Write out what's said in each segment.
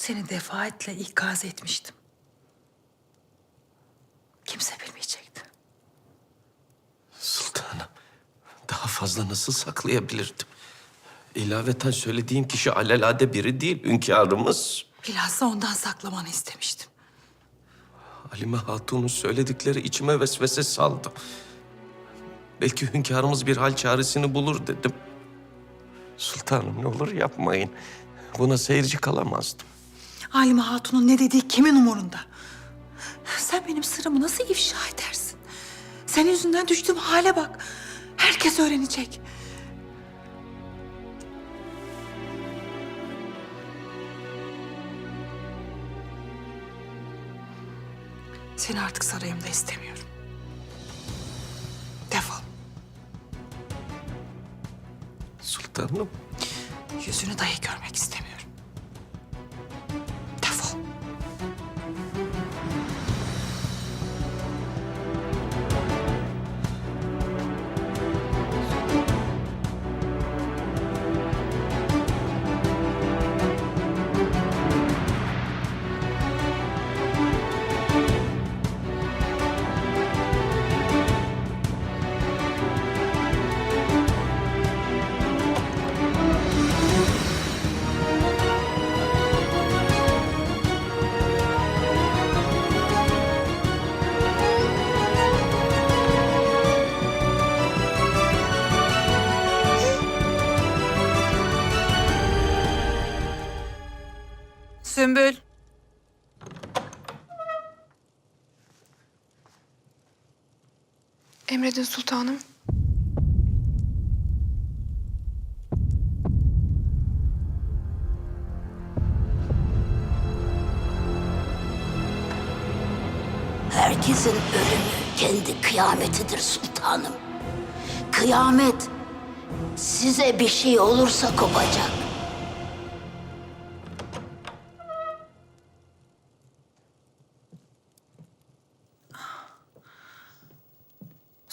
Seni defaatle ikaz etmiştim. Kimse bilmeyecekti. Sultanım, daha fazla nasıl saklayabilirdim? İlaveten söylediğin kişi alelade biri değil, hünkârımız. Bilhassa ondan saklamanı istemiştim. Halime Hatun'un söyledikleri içime vesvese saldı. Belki hünkârımız bir hal çaresini bulur dedim. Sultanım ne olur yapmayın. Buna seyirci kalamazdım. Halime Hatun'un ne dediği kimin umurunda? Sen benim sırrımı nasıl ifşa edersin? Senin yüzünden düştüğüm hale bak. Herkes öğrenecek. Seni artık sarayımda istemiyorum. Defol. Sultanım, Yüzünü dahi görmek istemiyorum. Sümbül. Emredin sultanım. Herkesin ölümü kendi kıyametidir sultanım. Kıyamet size bir şey olursa kopacak.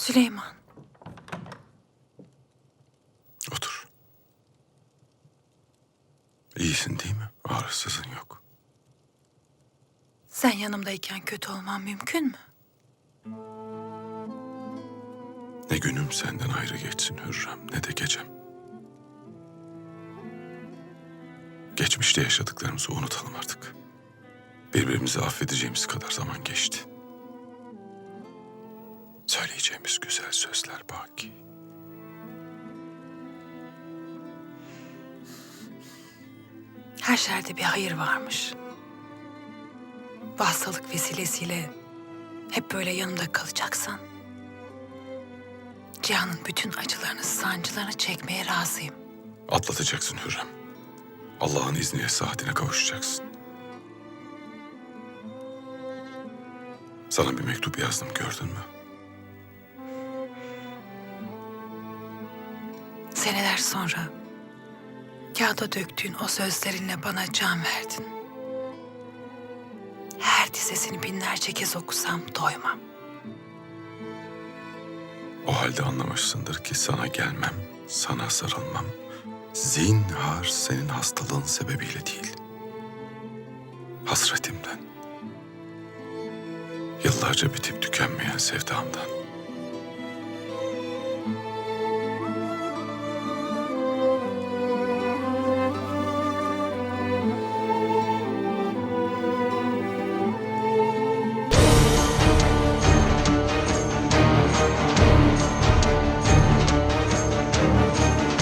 Süleyman. Otur. İyisin değil mi? Ağrısızın yok. Sen yanımdayken kötü olmam mümkün mü? Ne günüm senden ayrı geçsin Hürrem ne de gecem. Geçmişte yaşadıklarımızı unutalım artık. Birbirimizi affedeceğimiz kadar zaman geçti. Söyleyeceğimiz güzel sözler baki. Her şerde bir hayır varmış. Bu hastalık vesilesiyle hep böyle yanımda kalacaksan... Cihan'ın bütün acılarını, sancılarını çekmeye razıyım. Atlatacaksın Hürrem. Allah'ın izniyle saatine kavuşacaksın. Sana bir mektup yazdım gördün mü? Seneler sonra kağıda döktüğün o sözlerinle bana can verdin. Her dizesini binlerce kez okusam doymam. O halde anlamışsındır ki sana gelmem, sana sarılmam. Zinhar senin hastalığın sebebiyle değil. Hasretimden. Yıllarca bitip tükenmeyen sevdamdan.